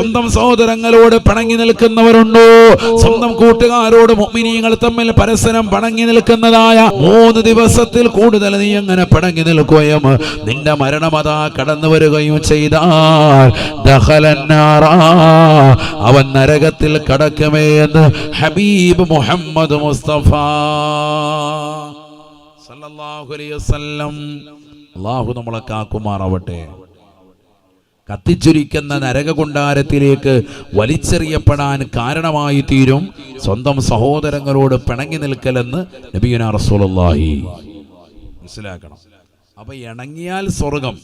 സ്വന്തം സഹോദരങ്ങളോട് പണങ്ങി നിൽക്കുന്നവരുണ്ടോ സ്വന്തം കൂട്ടുകാരോട് മുഅ്മിനീങ്ങൾ തമ്മിൽ പരസ്പരം പണങ്ങി നിൽക്കുന്നതായ മൂന്ന് ദിവസത്തിൽ കൂടുതൽ നീ അങ്ങനെ പണങ്ങി നിൽക്കുകയും നിന്റെ മരണമതാ കടന്നു വരികയും ചെയ്താൽ. അവൻ നരകത്തിൽ കടക്കുമേ എന്ന് ഹബീബ് മുഹമ്മദ് മുസ്തഫ സല്ലല്ലാഹു അലൈഹി വസല്ലം അള്ളാഹു നമ്മളെ കാക്കുമാറാവട്ടെ കത്തിച്ചൊരിക്കുന്ന നരകകുണ്ടാരത്തിലേക്ക് വലിച്ചെറിയപ്പെടാൻ കാരണമായി തീരും. സ്വന്തം സഹോദരങ്ങളോട് പിണങ്ങി നിൽക്കലെന്ന് നബിയുന റസൂലി മനസ്സിലാക്കണം. അപ്പൊ ഇണങ്ങിയാൽ സ്വർഗം.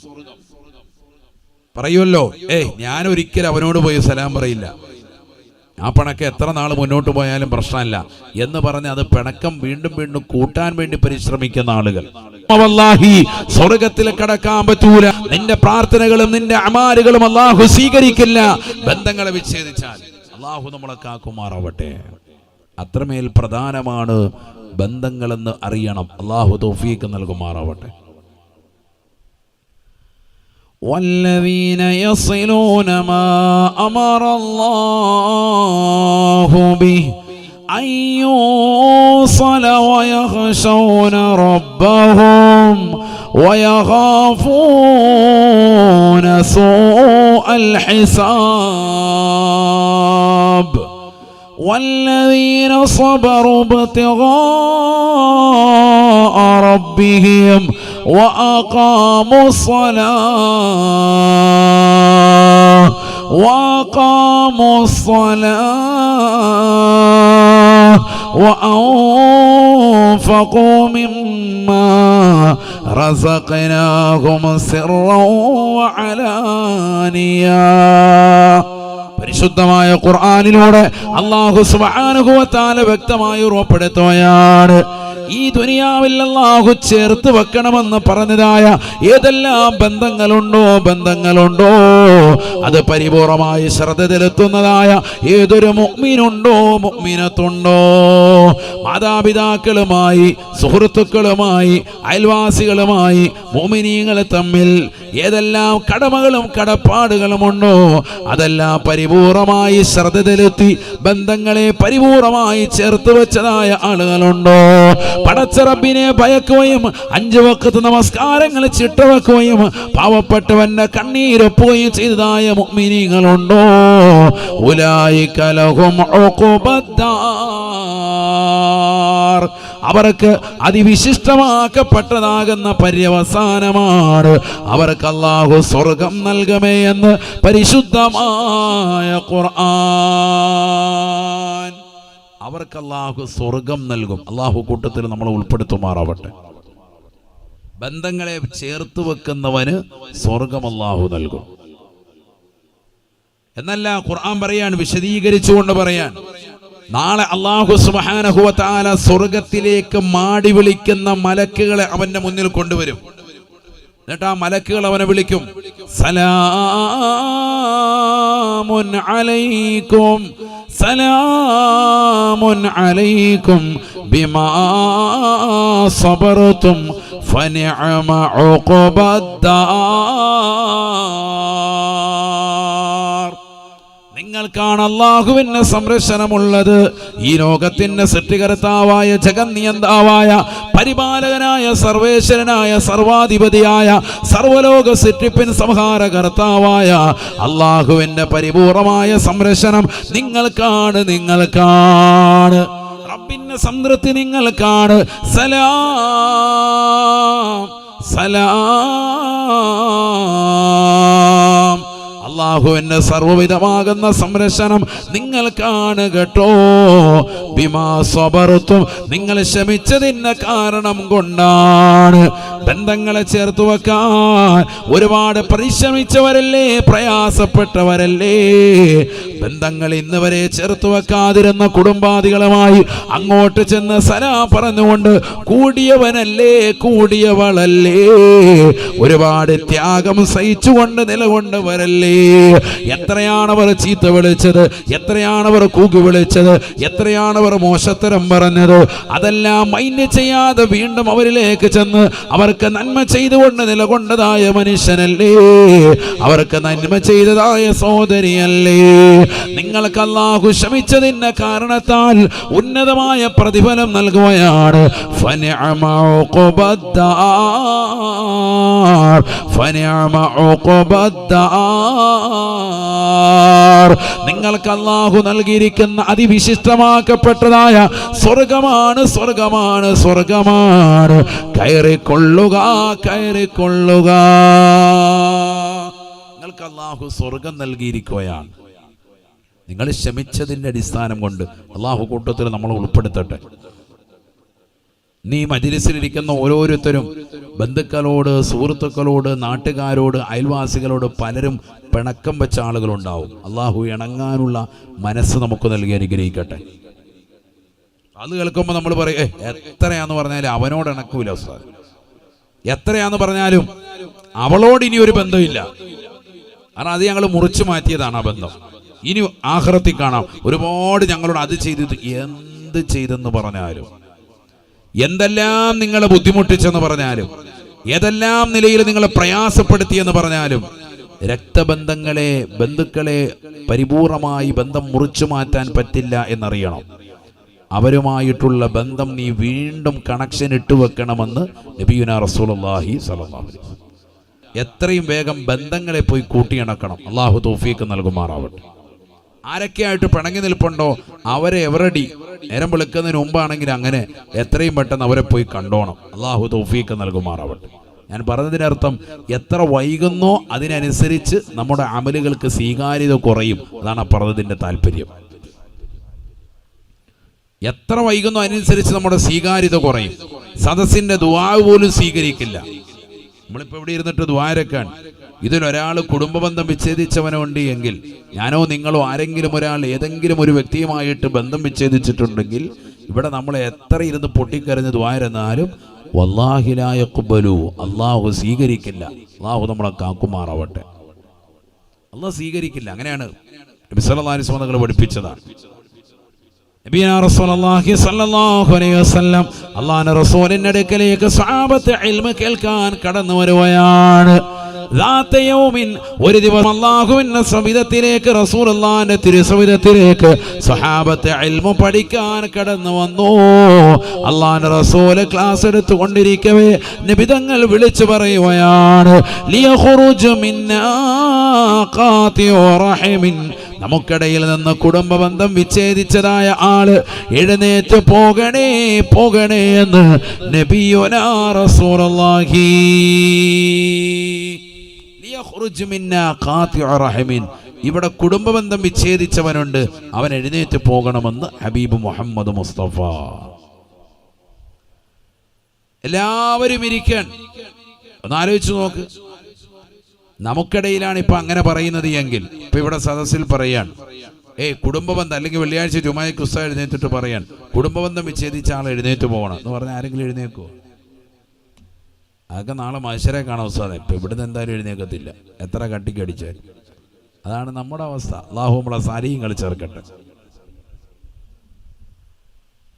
പറയുമല്ലോ ഏയ് ഞാൻ ഒരിക്കലും അവനോട് പോയി സലാം പറയില്ല. ആ പിണക്കം എത്ര നാൾ മുന്നോട്ട് പോയാലും പ്രശ്നമല്ല. എന്ന് പറഞ്ഞ് അത് പിണക്കം വീണ്ടും വീണ്ടും കൂട്ടാൻ വേണ്ടി പരിശ്രമിക്കുന്ന ആളുകൾ. സ്വർഗത്തിൽ കടക്കാൻ പറ്റൂല. നിന്റെ പ്രാർത്ഥനകളും നിന്റെ അമാരുകളും അള്ളാഹു സ്വീകരിക്കില്ല. ബന്ധങ്ങളെ വിച്ഛേദിച്ചാൽ അള്ളാഹു നമ്മളെ കാക്കുമാറാവട്ടെ. അത്രമേൽ പ്രധാനമാണ് ബന്ധങ്ങളെന്ന് അറിയണം. അള്ളാഹു തോഫീക്ക് നൽകുമാറാവട്ടെ. والذين يصلون ما أمر الله به أن يوصل ويخشون ربهم ويخافون سوء الحساب والذين صبروا ابتغاء ربهم وأقاموا الصلاة وأقاموا الصلاة وأنفقوا مما رزقناهم سرا وعلانية പരിശുദ്ധമായ ഖുർആാനിലൂടെ അള്ളാഹു സുബാനുഭവത്താല വ്യക്തമായി ഉറപ്പെടുത്തുകയാണ് ഈ ദുനിയാവിൽ അള്ളാഹു ചേർത്ത് വെക്കണമെന്ന് പറഞ്ഞതായ ഏതെല്ലാം ബന്ധങ്ങളുണ്ടോ ബന്ധങ്ങളുണ്ടോ? അത് പരിപൂർണമായി ശ്രദ്ധ ചെലുത്തുന്നതായ ഏതൊരു മുഗ്മിനുണ്ടോ മുഗ്മിനത്തുണ്ടോ മാതാപിതാക്കളുമായി സുഹൃത്തുക്കളുമായി അയൽവാസികളുമായി മോമിനീങ്ങൾ തമ്മിൽ ഏതെല്ലാം കടമകളും കടപ്പാടുകളും ഉണ്ടോ? അതെല്ലാം പരിപൂർണമായി ശ്രദ്ധ ചെലുത്തി ബന്ധങ്ങളെ പരിപൂർണമായി ചേർത്ത് വെച്ചതായ ആളുകളുണ്ടോ? പടച്ചറബിനെ ഭയക്കുകയും അഞ്ചു വക്കത്ത് നമസ്കാരങ്ങൾ ചിട്ടവെക്കുകയും പാവപ്പെട്ടവന്റെ കണ്ണീരൊപ്പുകയും ചെയ്തതായ മുഅ്മിനീങ്ങളുണ്ടോ ഉലായി കലഹും അവർക്ക് അതിവിശിഷ്ടമാക്കപ്പെട്ടതാകുന്ന പര്യവസാനമാണ്. അവർക്ക് അള്ളാഹു സ്വർഗം നൽകമേ എന്ന് പരിശുദ്ധമായ ഖുർആൻ. അവർക്ക് അള്ളാഹു സ്വർഗം നൽകും. അള്ളാഹു കൂട്ടത്തിൽ നമ്മളെ ഉൾപ്പെടുത്തുമാറാവട്ടെ. ബന്ധങ്ങളെ ചേർത്ത് വെക്കുന്നവന് സ്വർഗം അള്ളാഹു നൽകും. എന്നല്ല ഖുർആൻ പറയാൻ വിശദീകരിച്ചുകൊണ്ട് പറയാൻ. നാളെ അള്ളാഹു സുബാനഹുവത്താല സ്വർഗത്തിലേക്ക് മാടി വിളിക്കുന്ന മലക്കുകളെ അവന്റെ മുന്നിൽ കൊണ്ടുവരും. എന്നിട്ട് ആ മലക്കുകൾ അവനെ വിളിക്കും. സലാമുൻ അലൈക്കും സലാമുൻ അലൈക്കും ബിമാ സബറത്തും ഫനിഅമ ഉഖബദ്ദാർ നിങ്ങൾക്കാണ് അള്ളാഹുവിന്റെ സംരക്ഷണമുള്ളത്. ഈ ലോകത്തിന്റെ സൃഷ്ടികർത്താവായ ജഗന്നിയന്താവായ പരിപാലകനായ സർവേശ്വരനായ സർവാധിപതിയായ സർവലോക സൃഷ്ടിപ്പിൻ സംഹാരകർത്താവായ അള്ളാഹുവിന്റെ പരിപൂർണമായ സംരക്ഷണം നിങ്ങൾക്കാണ് നിങ്ങൾക്കാണ്. റബ്ബിന്റെ സംതൃപ്തി നിങ്ങൾക്കാണ്. സലാം. സലാം. അള്ളാഹുവിന്റെ സർവവിധമാകുന്ന സംരക്ഷണം നിങ്ങൾക്കാണ് കേട്ടോ. ബിമാ സ്വബർത്തും നിങ്ങൾ ശമിച്ചതിന് കാരണം കൊണ്ടാണ് ബന്ധങ്ങളെ ചേർത്ത് വെക്കാൻ. ഒരുപാട് പരിശ്രമിച്ചവരല്ലേ പ്രയാസപ്പെട്ടവരല്ലേ? ബന്ധങ്ങൾ ഇന്ന് വരെ ചേർത്ത് വെക്കാതിരുന്ന കുടുംബാദികളുമായി അങ്ങോട്ട് ചെന്ന് സലാ പറഞ്ഞുകൊണ്ട് കൂടിയവനല്ലേ കൂടിയവളല്ലേ? ഒരുപാട് ത്യാഗം സഹിച്ചുകൊണ്ട് നിലകൊണ്ടവരല്ലേ? എത്രയാണ് അവർ ചീത്ത വിളിച്ചത്? എത്രയാണ് അവർ കൂക്കി വിളിച്ചത്? എത്രയാണ് അവർ മോശത്തരം പറഞ്ഞത്? അതെല്ലാം മൈൻഡ് ചെയ്യാതെ വീണ്ടും അവരിലേക്ക് ചെന്ന് അവർക്ക് നന്മ ചെയ്തുകൊണ്ട് നിലകൊണ്ടതായ മനുഷ്യനല്ലേ? അവർക്ക് നന്മ ചെയ്തതായ സഹോദരിയല്ലേ? നിങ്ങൾക്ക് അല്ലാഹു ക്ഷമിച്ചതിന്റെ കാരണത്താൽ ഉന്നതമായ പ്രതിഫലം നൽകുകയാണ്. ഫനിഅമ الدار فنعم عقب الدار നിങ്ങൾക്ക് അള്ളാഹു നൽകിയിരിക്കുന്ന അതിവിശിഷ്ടമാക്കപ്പെട്ടതായ സ്വർഗമാണ് സ്വർഗമാണ് സ്വർഗമാണ് കയറിക്കൊള്ളുക കയറിക്കൊള്ളുക നിങ്ങൾക്ക് അള്ളാഹു സ്വർഗം നൽകിയിരിക്കുകയാണ് നിങ്ങൾ ക്ഷമിച്ചതിൻ്റെ അടിസ്ഥാനം കൊണ്ട് അള്ളാഹു കൂട്ടത്തിൽ നമ്മൾ ഉൾപ്പെടുത്തട്ടെ നീ മജിലിസിലിരിക്കുന്ന ഓരോരുത്തരും ബന്ധുക്കളോട് സുഹൃത്തുക്കളോട് നാട്ടുകാരോട് അയൽവാസികളോട് പലരും പിണക്കം വെച്ച ആളുകളുണ്ടാവും. അള്ളാഹു ഇണങ്ങാനുള്ള മനസ്സ് നമുക്ക് നൽകി അനുഗ്രഹിക്കട്ടെ. അത് കേൾക്കുമ്പോൾ നമ്മൾ പറയും "ഏ, എത്രയാന്ന് പറഞ്ഞാലും അവനോട് ഇണക്കൂല സാർ എത്രയാന്ന് പറഞ്ഞാലും അവളോട് ഇനി ഒരു ബന്ധമില്ല കാരണം അത് ഞങ്ങൾ മുറിച്ചു മാറ്റിയതാണ് ആ ബന്ധം. ഇനി ആഹ്റത്തിൽ കാണാം. ഒരുപാട് ഞങ്ങളോട് അത് ചെയ്തു എന്ത് ചെയ്തെന്ന് പറഞ്ഞാലും. എന്തെല്ലാം നിങ്ങളെ ബുദ്ധിമുട്ടിച്ചെന്ന് പറഞ്ഞാലും ഏതെല്ലാം നിലയിൽ നിങ്ങളെ പ്രയാസപ്പെടുത്തിയെന്ന് പറഞ്ഞാലും രക്തബന്ധങ്ങളെ ബന്ധുക്കളെ പരിപൂർണമായി ബന്ധം മുറിച്ചു മാറ്റാൻ പറ്റില്ല എന്നറിയണം. അവരുമായിട്ടുള്ള ബന്ധം നീ വീണ്ടും കണക്ഷൻ ഇട്ടുവെക്കണമെന്ന് നബിയുന റസൂലുള്ളാഹി സലഹി. എത്രയും വേഗം ബന്ധങ്ങളെ പോയി കൂട്ടിയിണക്കണം. അള്ളാഹു തോഫീക്ക് നൽകുമാറാവട്ടെ. ആരൊക്കെയായിട്ട് പിണങ്ങി നിൽപ്പുണ്ടോ അവരെ എവറടി? നേരം വിളിക്കുന്നതിന് മുമ്പാണെങ്കിൽ അങ്ങനെ എത്രയും പെട്ടെന്ന് അവരെ പോയി കണ്ടോണം. അള്ളാഹു തൗഫീക്ക് നൽകുമാറാവട്ടെ. ഞാൻ പറഞ്ഞതിനർത്ഥം എത്ര വൈകുന്നോ അതിനനുസരിച്ച് നമ്മുടെ അമലുകൾക്ക് സ്വീകാര്യത കുറയും. അതാണ് ആ പറഞ്ഞതിന്റെ താല്പര്യം. എത്ര വൈകുന്നോ അതിനനുസരിച്ച് നമ്മുടെ സ്വീകാര്യത കുറയും. സദസ്സിന്റെ ദുവാവ് പോലും സ്വീകരിക്കില്ല. നമ്മളിപ്പോൾ ഇവിടെ ഇരുന്നിട്ട് ദ്വാരക്കാൻ ഇതിലൊരാൾ കുടുംബബന്ധം വിച്ഛേദിച്ചവനുണ്ട് എങ്കിൽ ഞാനോ നിങ്ങളോ ആരെങ്കിലും ഒരാൾ ഏതെങ്കിലും ഒരു വ്യക്തിയുമായിട്ട് ബന്ധം വിച്ഛേദിച്ചിട്ടുണ്ടെങ്കിൽ ഇവിടെ നമ്മൾ എത്ര ഇരുന്ന് പൊട്ടിക്കരഞ്ഞ് ദ്വാരെന്നാലും വല്ലാഹിലായ കുബലു അള്ളാഹു സ്വീകരിക്കില്ല. അള്ളാഹു നമ്മളെ കാക്കുമാറാവട്ടെ. അള്ളാഹ് സ്വീകരിക്കില്ല. അങ്ങനെയാണ് നബിസ്വലാസ്മതകൾ പഠിപ്പിച്ചതാണ്. അള്ളാഹ് റസൂലിന്റെ അടുക്കലേക്ക് സാപത്തെ കേൾക്കാൻ കടന്നു ഒരു ദിവസം അള്ളാഹുവിന്റെ സവിധത്തിലേക്ക് റസൂലുള്ളാഹിന്റെ തിരുസവിധത്തിലേക്ക് സ്വഹാബത്ത് അൽമു പഠിക്കാൻ കടന്നു വന്നു. അള്ളാന്റെ റസൂൽ ക്ലാസ് എടുത്തുകൊണ്ടിരിക്കവേ നബിതങ്ങൾ വിളിച്ചു പറയുകയാണ് നമുക്കിടയിൽ നിന്ന് കുടുംബ ബന്ധം വിച്ഛേദിച്ചതായ ആൾ എഴുന്നേറ്റ് പോകണേ പോകണേ എന്ന് നബിയൊനാ റസൂലുള്ളാഹി. ഇവിടെ കുടുംബ ബന്ധം വിച്ഛേദിച്ചവനുണ്ട്. അവൻ എഴുന്നേറ്റ് പോകണമെന്ന് ഹബീബ് മുഹമ്മദ് മുസ്തഫ. എല്ലാവരും ഇരിക്കാൻ. ഒന്ന് ആലോചിച്ചു നോക്ക്. നമുക്കിടയിലാണ് ഇപ്പൊ അങ്ങനെ പറയുന്നത് എങ്കിൽ ഇപ്പൊ ഇവിടെ സദസ്സിൽ പറയാൻ ഏയ് കുടുംബബന്ധം അല്ലെങ്കിൽ വെള്ളിയാഴ്ച ജുമായ കുസ്ത എഴുന്നേറ്റിട്ട് പറയാൻ കുടുംബബന്ധം വിച്ഛേദിച്ച ആൾ എഴുന്നേറ്റ് പോകണം എന്ന് പറഞ്ഞാൽ ആരെങ്കിലും എഴുന്നേക്കോ അതൊക്കെ നാളെ മനുഷ്യരെ കാണാൻ ഉസ്താദെ. ഇപ്പൊ ഇവിടുന്ന് എന്തായാലും എഴുന്നേക്കത്തില്ല എത്ര കട്ടിക്കടിച്ചാൽ അതാണ് നമ്മുടെ അവസ്ഥ. അള്ളാഹു നമ്മളെ സാരിയും കളി ചേർക്കട്ടെ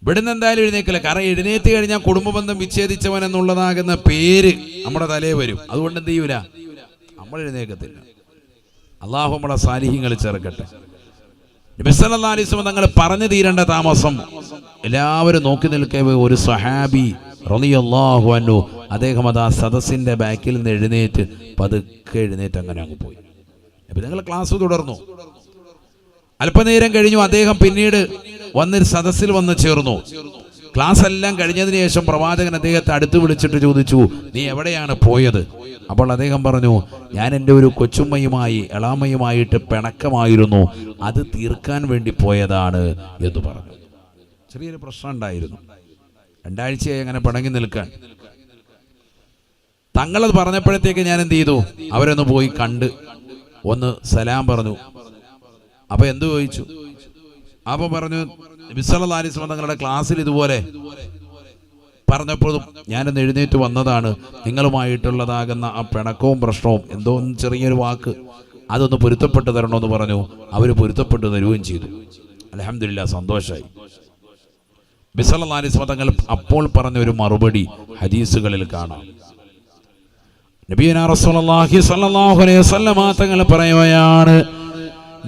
ഇവിടുന്ന് എന്തായാലും എഴുന്നേക്കില്ല കാരണം എഴുന്നേറ്റ് കഴിഞ്ഞാൽ കുടുംബബന്ധം വിച്ഛേദിച്ചവൻ എന്നുള്ളതാകുന്ന പേര് നമ്മുടെ തലേ വരും. അതുകൊണ്ട് എന്ത് ചെയ്യൂല? നമ്മൾ എഴുന്നേക്കത്തില്ല അള്ളാഹു നമ്മളെ സാലിഹ്യങ്ങൾ ചേർക്കട്ടെ നബിസല്ലാസ്വം തങ്ങൾ പറഞ്ഞു തീരേണ്ട താമസം എല്ലാവരും നോക്കി നിൽക്കേ ഒരു സഹാബി റളിയല്ലാഹു അൻഹു. അദ്ദേഹം അത് ആ സദസ്സിന്റെ ബാക്കിൽ നിന്ന് എഴുന്നേറ്റ് പതുക്കെ എഴുന്നേറ്റ് അങ്ങനെ അങ്ങ് പോയി. അപ്പൊ നിങ്ങൾ ക്ലാസ് തുടർന്നു. അല്പനേരം കഴിഞ്ഞു. അദ്ദേഹം പിന്നീട് വന്ന് സദസ്സിൽ വന്ന് ചേർന്നു. ക്ലാസ് എല്ലാം കഴിഞ്ഞതിന് ശേഷം പ്രവാചകൻ അദ്ദേഹത്തെ അടുത്ത് വിളിച്ചിട്ട് ചോദിച്ചു നീ എവിടെയാണ് പോയത്? അപ്പോൾ അദ്ദേഹം പറഞ്ഞു ഞാൻ എന്റെ ഒരു കൊച്ചുമ്മയുമായി എളാമയുമായിട്ട് പിണക്കമായിരുന്നു. അത് തീർക്കാൻ വേണ്ടി പോയതാണ് എന്ന് പറഞ്ഞു. ചെറിയൊരു പ്രശ്നം ഉണ്ടായിരുന്നു. രണ്ടാഴ്ചയായി അങ്ങനെ പിണങ്ങി നിൽക്കാൻ. തങ്ങളത് പറഞ്ഞപ്പോഴത്തേക്ക് ഞാൻ എന്ത് ചെയ്തു? അവരൊന്ന് പോയി കണ്ട് ഒന്ന് സലാം പറഞ്ഞു. അപ്പൊ എന്തു ചോദിച്ചു? അപ്പൊ പറഞ്ഞു വിസലാലിസ്മ തങ്ങളുടെ ക്ലാസ്സിൽ ഇതുപോലെ പറഞ്ഞപ്പോഴും ഞാനൊന്ന് എഴുന്നേറ്റ് വന്നതാണ്. നിങ്ങളുമായിട്ടുള്ളതാകുന്ന ആ പിണക്കവും പ്രശ്നവും എന്തോ ചെറിയൊരു വാക്ക് അതൊന്ന് പൊരുത്തപ്പെട്ട് തരണമെന്ന് പറഞ്ഞു. അവർ പൊരുത്തപ്പെട്ട് തരുകയും ചെയ്തു. അലഹമില്ല സന്തോഷമായി ബിസലാലിസ് തങ്ങൾ അപ്പോൾ പറഞ്ഞ ഒരു മറുപടി ഹദീസുകളിൽ കാണാം. നബീന റസൂലുള്ളാഹി സ്വല്ലല്ലാഹു അലൈഹി വസല്ലമ തങ്ങൾ പറയുകയാണ്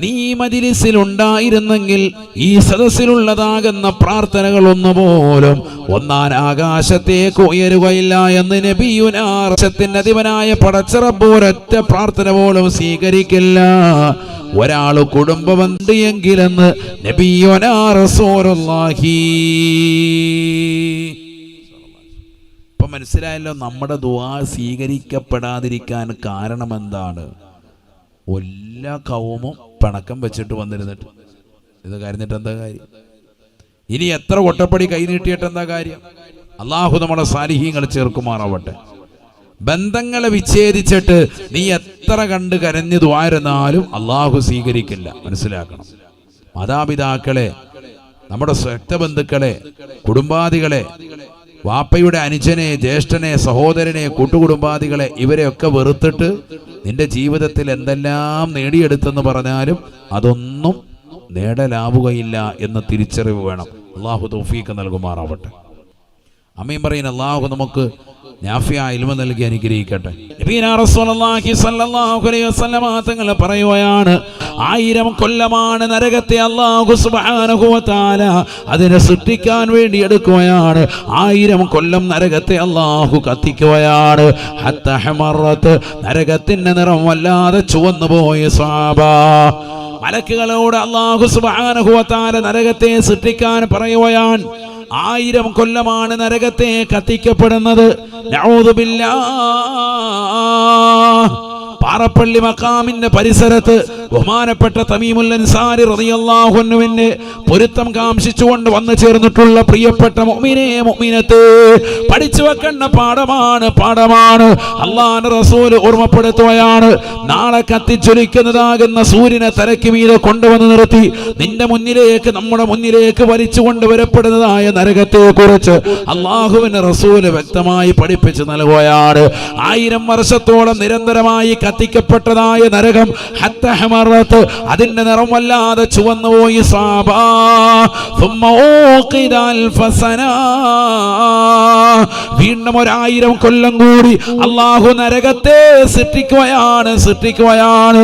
നീ മജിലിസിൽ ഉണ്ടായിരുന്നെങ്കിൽ ഈ സദസ്സിലുള്ളതാകുന്ന പ്രാർത്ഥനകൾ ഒന്നുപോലും ഒന്നാൻ ആകാശത്തേക്ക് ഉയരുകയില്ല എന്ന് നബിയുനാർശത്തിന്റെ അധിപനായ പടച്ചറബ് ഒരൊറ്റ പ്രാർത്ഥന പോലും സ്വീകരിക്കില്ല. ഒരാൾ കുടുംബമുണ്ട് എങ്കിലെന്ന് നബിയുനാ റസൂലുള്ളാഹി. ഇപ്പൊ മനസ്സിലായല്ലോ നമ്മുടെ ദുവാ സ്വീകരിക്കപ്പെടാതിരിക്കാൻ കാരണം എന്താണ് എല്ലാ കവുമും പിണക്കം വെച്ചിട്ട് വന്നിരുന്നിട്ട്. ഇത് കരഞ്ഞിട്ട് എന്താ കാര്യം? ഇനി എത്ര ഒട്ടപ്പടി കൈ നീട്ടിയിട്ട് എന്താ കാര്യം? അള്ളാഹു നമ്മുടെ സാലിഹ്യങ്ങൾ ചേർക്കുമാറാവട്ടെ. ബന്ധങ്ങളെ വിച്ഛേദിച്ചിട്ട് നീ എത്ര കണ്ട് കരഞ്ഞു ദ്വാരുന്നാലും അള്ളാഹു സ്വീകരിക്കില്ല. മനസ്സിലാക്കണം. മാതാപിതാക്കളെ നമ്മുടെ സ്വക്തബന്ധുക്കളെ കുടുംബാദികളെ വാപ്പയുടെ അനുജനെ ജ്യേഷ്ഠനെ സഹോദരനെ കൂട്ടുകുടുംബാദികളെ ഇവരെയൊക്കെ വെറുത്തിട്ട് നിന്റെ ജീവിതത്തിൽ എന്തെല്ലാം നേടിയെടുത്തെന്ന് പറഞ്ഞാലും അതൊന്നും നേടലാവുകയില്ല എന്ന തിരിച്ചറിവ് വേണം. അള്ളാഹു തൗഫീക്ക് നൽകുമാറാവട്ടെ. അമ്മയും പറയുന്ന അള്ളാഹു നമുക്ക് ഇൽമ നൽകി അനുഗ്രഹിക്കട്ടെ. തങ്ങൾ പറയുകയാണ് ആയിരം കൊല്ലമാണ് നരകത്തെ അള്ളാഹു വ അതിനെ സൃഷ്ടിക്കാൻ വേണ്ടി എടുക്കുകയാണ്. ആയിരം കൊല്ലം നരകത്തെ അള്ളാഹു കത്തിക്കുകയാണ്. നരകത്തിന്റെ നിറം വല്ലാതെ ചുവന്നു പോയ സ്വാബ മലക്കുകളോട് അള്ളാഹു തആല നരകത്തെ സൃഷ്ടിക്കാൻ പറയുകയാണ് ആയിരം കൊല്ലമാണ് നരകത്തെ കത്തിക്കപ്പെടുന്നത്. പാറപ്പള്ളി മക്കാമിന്റെ പരിസരത്ത് ബഹുമാനപ്പെട്ട തമീമുൽ അൻസാരി റളിയല്ലാഹു അൻഹുവിന്റെ പൊരുത്തം കാംക്ഷിച്ചുകൊണ്ട് വന്നു ചേർന്നിട്ടുള്ള പ്രിയപ്പെട്ട മുഅ്മിനേ മുഅ്മിനത്തെ പഠിച്ചു വെക്കേണ്ട പാഠമാണ് പാഠമാണ്. അള്ളാഹുവിന്റെ റസൂൽ ഓർമ്മപ്പെടുത്തുകയാണ് നാളെ കത്തിച്ചൊലിക്കുന്നതാകുന്ന സൂര്യനെ തലയ്ക്ക് മീതെ കൊണ്ടുവന്ന് നിർത്തി നിന്റെ മുന്നിലേക്ക് നമ്മുടെ മുന്നിലേക്ക് വലിച്ചു കൊണ്ടുവരപ്പെടുന്നതായ നരകത്തെ കുറിച്ച് അള്ളാഹുവിന്റെ റസൂൽ വ്യക്തമായി പഠിപ്പിച്ചു നൽകുകയാണ്. ആയിരം വർഷത്തോളം നിരന്തരമായി കത്തിക്കപ്പെട്ടതായ നരകം ഹത്ത മാറത്ത് അതിന്റെ നിറം വല്ലാതെ ചുവന്നു പോയി സാബാ വീണ്ടും ഒരായിരം കൊല്ലം കൂടി അള്ളാഹു നരകത്തെ സൃഷ്ടിക്കുകയാണ് സൃഷ്ടിക്കുകയാണ്.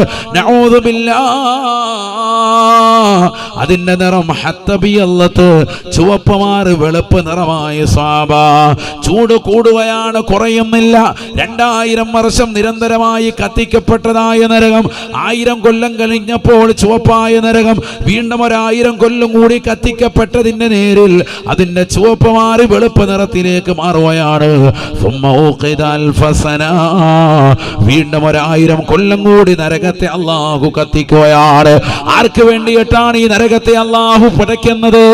അതിന്റെ നിറം ഹത്തബിയല്ലത്ത് ചുവപ്പ് മാറി വെളുപ്പ് നിറമായി സ്വാബ ചൂട് കൂടുകയാണ് കുറയുന്നില്ല. രണ്ടായിരം വർഷം നിരന്തരമായി കത്തിക്കപ്പെട്ടതായ നരകം ആയിരം കൊല്ലം കൊല്ലം കഴിഞ്ഞപ്പോൾ ചുവപ്പായ നരകം വീണ്ടും ഒരായിരം കൊല്ലം കൂടി കത്തിക്കപ്പെട്ടതിന്റെ നേരിൽ അതിന്റെ ചുവപ്പ് മാറി വെളുപ്പ് നിറത്തിലേക്ക് മാറുകയാണ്. വീണ്ടും ഒരായിരം കൊല്ലം കൂടി നരകത്തെ അള്ളാഹു കത്തിക്കുകയാണ്. ആർക്ക് വേണ്ടിയിട്ടാണ് ഈ നരകത്തെ അള്ളാഹു പടയ്ക്കുന്നത്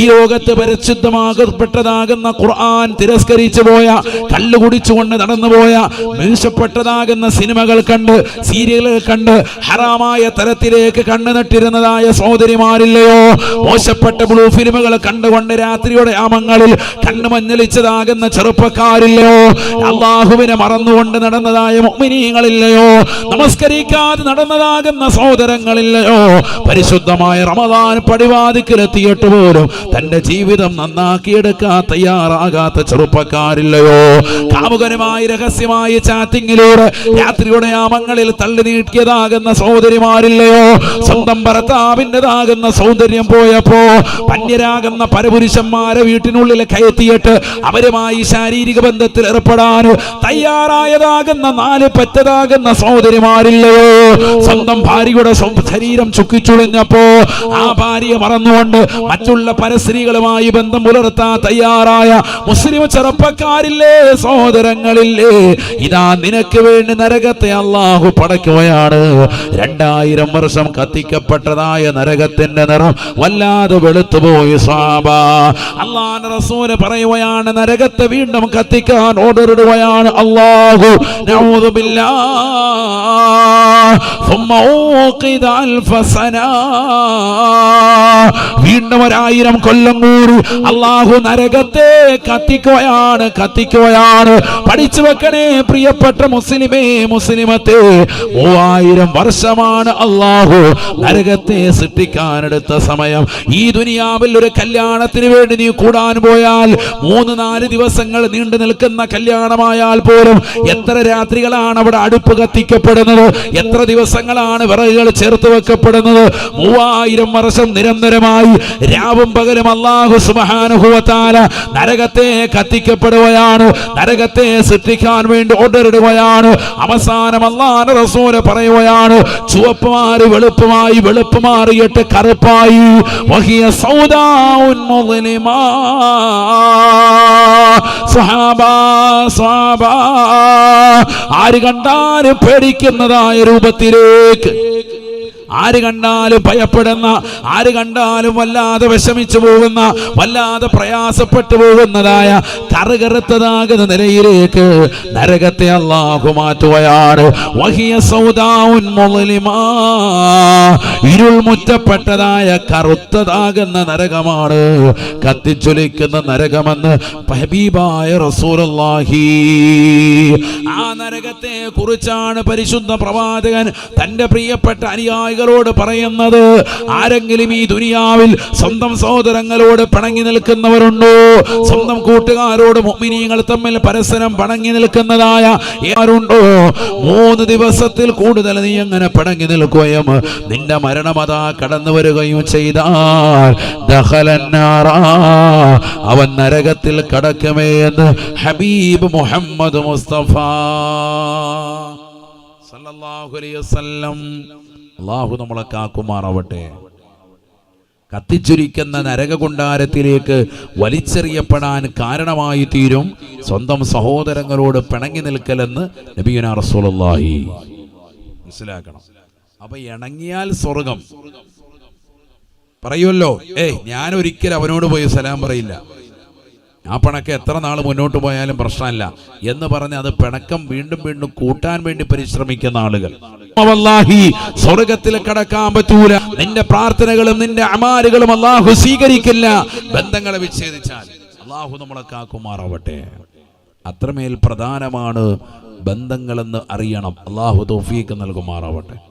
ഈ ലോകത്ത് പരിശുദ്ധമാകപ്പെട്ടതാകുന്ന ഖുർആൻ തിരസ്കരിച്ചു പോയ കല്ല് കുടിച്ചുകൊണ്ട് നടന്നുപോയ മീശപ്പെട്ടതാകുന്ന സിനിമകൾ കണ്ട് സീരിയലുകൾ കണ്ട് ഹറാമായ തരത്തിലേക്ക് കണ്ണു നട്ടിരുന്നതായ സഹോദരിമാരില്ലയോ? മോശപ്പെട്ട ബ്ലൂ ഫിലിമുകൾ കണ്ടുകൊണ്ട് രാത്രിയുടെ ആമങ്ങളിൽ കണ്ണു മഞ്ഞളിച്ചതാകുന്ന ചെറുപ്പക്കാരില്ലയോ? അള്ളാഹുവിനെ മറന്നുകൊണ്ട് നടന്നതായ മുഅ്മിനീങ്ങളില്ലയോ? നമസ്കരിക്കാതെ നടന്നതാകുന്ന സഹോദരങ്ങളില്ലയോ? പരിശുദ്ധമായ റമദാൻ പടിവാതിക്കലെത്തിയിട്ട് പോലും തന്റെ ജീവിതം നന്നാക്കിയെടുക്കാൻ തയ്യാറാകാത്ത ചെറുപ്പക്കാരില്ലയോ? കാമുകനുമായി രഹസ്യമായി ചാറ്റിങ്ങിലൂടെ രാത്രിയുടെ ആമങ്ങളിൽ തള്ളി നീട്ടിയതാകുന്ന സഹോദരിമാരില്ലയോ സ്വന്തം ഭർത്താവിന്റെതാകുന്ന സൗന്ദര്യം പോയപ്പോ പന്യരാകുന്ന പരപുരുഷന്മാരെ വീട്ടിനുള്ളിൽ കയറ്റിയിട്ട് അവരുമായി ശാരീരിക ബന്ധത്തിൽ ഏർപ്പെടാൻ തയ്യാറായതാകുന്ന നാല് പറ്റതാകുന്ന സഹോദരിമാരില്ലയോ? സ്വന്തം ഭാര്യയുടെ ശരീരം ചുക്കിച്ചുളിഞ്ഞപ്പോ ആ ഭാര്യയെ മറന്നുകൊണ്ട് മറ്റുള്ള പരസ്ത്രീകളുമായി ബന്ധം പുലർത്താൻ തയ്യാറായ മുസ്ലിം ചെറുപ്പക്കാരില്ലേ സഹോദരങ്ങളില്ലേ? ഇതാ നിനക്ക് വേണ്ടി നരകത്തെ അള്ളാഹു പടയ്ക്കുകയാണ്. ആയിരം വർഷം കത്തിക്കപ്പെട്ടതായ നരകത്തിന്റെ നിറം വല്ലാതെ വെളുത്തുപോയി സാബ. അള്ളാൻ റസൂൽ പറയുകയാണ് നരകത്തെ വീണ്ടും കത്തിക്കാൻ ഓർഡർ അള്ളാഹു. വീണ്ടും ഒരായിരം കൊല്ലം കൂടി അള്ളാഹു നരകത്തെ കത്തിക്കുകയാണ് കത്തിക്കുകയാണ്. പഠിച്ചു വെക്കണേ പ്രിയപ്പെട്ട മുസ്ലിമേ മുസ്ലിമത്തെ. മൂവായിരം വർഷമാണ് അള്ളാഹു നരകത്തെ സൃഷ്ടിക്കാനെടുത്ത സമയം. ഈ ദുനിയാവിൽ ഒരു കല്യാണത്തിന് വേണ്ടി നീ കൂടാൻ പോയാൽ മൂന്ന് നാല് ദിവസങ്ങൾ നീണ്ടു നിൽക്കുന്ന കല്യാണമായാൽ പോലും എത്ര രാത്രികളാണ് അവിടെ അടുപ്പ് കത്തിക്കപ്പെടുന്നത്? എത്ര ദിവസങ്ങളാണ് വിറകുകൾ ചേർത്ത് വെക്കപ്പെടുന്നത്? മൂവായിരം വർഷം നിരന്തരമായി രാവും പകലും അള്ളാഹു സുബാനുഭവത്താല നരകത്തെ കത്തിക്കപ്പെടുകയാണ്. നരകത്തെ സൃഷ്ടിക്കാൻ വേണ്ടി ഓർഡർ ഇടുകയാണ് അവസാനം അള്ളാഹ് റസൂര് പറയുകയാണ് ചുവപ്പ് മാറി വെളുപ്പമായി വെളുപ്പ് മാറിയിട്ട് കറുപ്പായി വഹിയ സൗദാഉൻ സ്വഹാബാ. ആര് കണ്ടാലും പേടിക്കുന്നതായ രൂപത്തിലേക്ക് ആര് കണ്ടാലും ഭയപ്പെടുന്ന ആര് കണ്ടാലും വല്ലാതെ വിഷമിച്ചു പോകുന്ന വല്ലാതെ പ്രയാസപ്പെട്ടു പോകുന്നതായ കറുകറുത്തതാകുന്ന നിലയിലേക്ക് നരകത്തെ അള്ളാഹു മാറ്റുകയാണ്. വഹിയ മുദ്ലിമാ. ഇരുൾ മുറ്റപ്പെട്ടതായ കറുത്തതാകുന്ന നരകമാണ്. കത്തിച്ചൊലിക്കുന്ന നരകമെന്ന് ഹബീബായ റസൂലുള്ളാഹി. ആ നരകത്തെ കുറിച്ചാണ് പരിശുദ്ധ പ്രവാചകൻ തന്റെ പ്രിയപ്പെട്ട അനുയായികളോട് പറയുന്നത് ആരെങ്കിലും ഈ ദുനിയാവിൽ സ്വന്തം സഹോദരങ്ങളോട് പിണങ്ങി നിൽക്കുന്നവരുണ്ടോ സ്വന്തം കൂട്ടുകാരോട് മൊമിനിയങ്ങൾ തമ്മിൽ പരസ്പരം പണങ്ങി നിൽക്കുന്നതായ ആരുണ്ടോ മൂന്ന് ദിവസത്തിൽ കൂടുതൽ നീ അങ്ങനെ പിണങ്ങി നിൽക്കുകയും നിന്റെ മരണമതാ കടന്നു വരികയും ചെയ്താൽ. അവൻ നരകത്തിൽ കടക്കുമേ എന്ന് ഹബീബ് മുഹമ്മദ് മുസ്തഫ സല്ലല്ലാഹു അലൈഹി വസല്ലം അള്ളാഹു നമ്മളെ കാക്കുമാറാവട്ടെ. കത്തിച്ചുരിക്കുന്ന നരകകുണ്ടാരത്തിലേക്ക് വലിച്ചെറിയപ്പെടാൻ കാരണമായി തീരും സ്വന്തം സഹോദരങ്ങളോട് പിണങ്ങി നിൽക്കലെന്ന് നബിയുന റസൂലുള്ളാഹി. മനസ്സിലാക്കണം. അപ്പൊ ഇണങ്ങിയാൽ സ്വർഗം. പറയുമല്ലോ ഏയ് ഞാൻ ഒരിക്കലും അവനോട് പോയി സലാം പറയില്ല. ആ പിണക്കം എത്ര നാൾ മുന്നോട്ട് പോയാലും പ്രശ്നമല്ല എന്ന് പറഞ്ഞ് അത് പിണക്കം വീണ്ടും വീണ്ടും കൂട്ടാൻ വേണ്ടി പരിശ്രമിക്കുന്ന ആളുകൾ. സ്വർഗത്തിൽ കടക്കാൻ പറ്റൂല. നിന്റെ പ്രാർത്ഥനകളും നിന്റെ അമാരുകളും അള്ളാഹു സ്വീകരിക്കില്ല. ബന്ധങ്ങളെ വിച്ഛേദിച്ചാൽ അള്ളാഹു നമ്മളെ കാക്കുമാറാവട്ടെ. അത്രമേൽ പ്രധാനമാണ് ബന്ധങ്ങളെന്ന് അറിയണം. അള്ളാഹു തോഫീക്ക് നൽകുമാറാവട്ടെ.